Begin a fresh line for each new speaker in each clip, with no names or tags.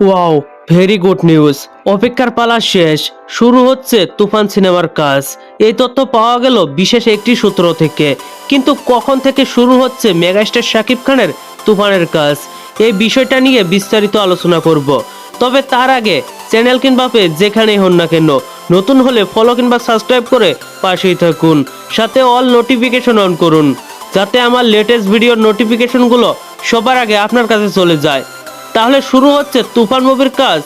Wow very good news অপেক্ষার পালা শেষ। শুরু হচ্ছে তুফান সিনেমার কাজ। এই তথ্য পাওয়া গেল বিশেষ একটি সূত্র থেকে। কিন্তু কখন থেকে শুরু হচ্ছে মেগাস্টার শাকিব খানের তুফানের কাজ? এই বিষয়টা নিয়ে বিস্তারিত আলোচনা করব। তবে তার আগে চ্যানেল কিংবা পেজ যেখানেই হন না কেন, নতুন হলে ফলো কিংবা সাবস্ক্রাইব করে পাশেই থাকুন। সাথে অল নোটিফিকেশন অন করুন। যাতে আমার লেটেস্ট ভিডিওর নোটিফিকেশনগুলো সবার আগে আপনার কাছে চলে যায়। তাহলে শুরু হচ্ছে তুফান মুভির কাজ।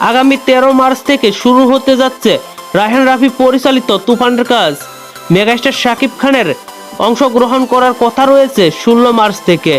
আগামী তেরো মার্চ থেকে শুরু হতে যাচ্ছে রায়হান রাফি পরিচালিত তুফানের কাজ। মেগাস্টার শাকিব খানের অংশগ্রহণ করার কথা রয়েছে ষোলো মার্চ থেকে।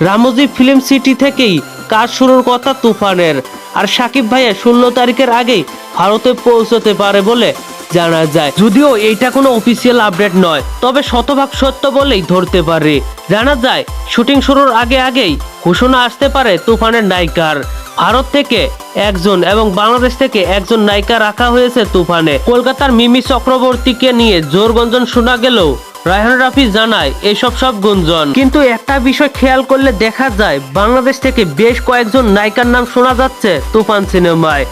রামজি ফিল্ম সিটি থেকেই কাজ শুরুর কথা তুফানের। আর শাকিব ভাইয়া ষোলো তারিখের আগেই ভারতে পৌঁছতে পারে বলে জানা যায়। যদিও এইটা কোনো অফিসিয়াল আপডেট নয়, তবে শতভাগ সত্য বলেই ধরতে পারে। জানা যায়, শুটিং শুরুর আগে আগেই ঘোষণা আসতে পারে তুফানের নায়িকার। ভারত থেকে একজন এবং বাংলাদেশ থেকে একজন নায়িকা রাখা হয়েছে তুফানে। কলকাতার মিমি চক্রবর্তীকে নিয়ে জোর গঞ্জন শোনা গেলেও রায়হান রাফি জানায়, এসব সব গুঞ্জন। কিন্তু একটা বিষয় খেয়াল করলে দেখা যায়, বাংলাদেশ থেকে বেশ কয়েকজন নায়িকার নাম শোনা যাচ্ছে তুফান সিনেমায়।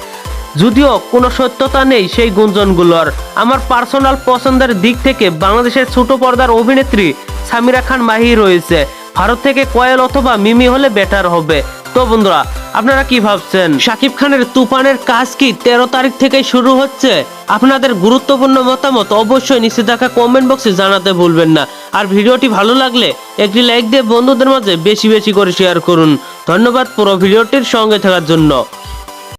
যদিও কোনো সত্যতা নেই সেই গুঞ্জনগুলোর। আমার পার্সোনাল পছন্দের দিক থেকে বাংলাদেশের ছোট পর্দার অভিনেত্রী সামিরা খান মাহি রয়েছে। ভারত থেকে কয়েল অথবা মিমি হলে বেটার হবে। তো বন্ধুরা, আপনারা কি ভাবছেন? শাকিব খানের তুফানের কাজ কি তেরো তারিখ থেকে শুরু হচ্ছে? আপনাদের গুরুত্বপূর্ণ মতামত অবশ্যই নিচে দেখা কমেন্ট বক্সে জানাতে ভুলবেন না। আর ভিডিওটি ভালো লাগলে একটি লাইক দিয়ে বন্ধুদের মাঝে বেশি বেশি করে শেয়ার করুন। ধন্যবাদ পুরো ভিডিওটির সঙ্গে থাকার জন্য।